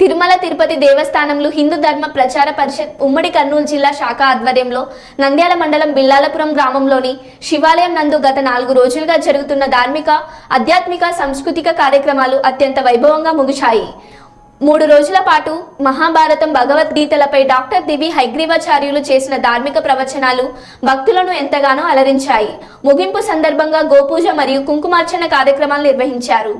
తిరుమల తిరుపతి దేవస్థానంలో హిందూ ధర్మ ప్రచార పరిషత్ ఉమ్మడి కర్నూలు జిల్లా శాఖ ఆధ్వర్యంలో నంద్యాల మండలం బిల్లాలపురం గ్రామంలోని శివాలయం నందు గత నాలుగు రోజులుగా జరుగుతున్న ధార్మిక ఆధ్యాత్మిక సాంస్కృతిక కార్యక్రమాలు అత్యంత వైభవంగా ముగిశాయి. మూడు రోజుల పాటు మహాభారతం భగవద్గీతలపై డాక్టర్ దివి హైగ్రీవాచార్యులు చేసిన ధార్మిక ప్రవచనాలు భక్తులను ఎంతగానో అలరించాయి. ముగింపు సందర్భంగా గోపూజ మరియు కుంకుమార్చన కార్యక్రమాలు నిర్వహించారు.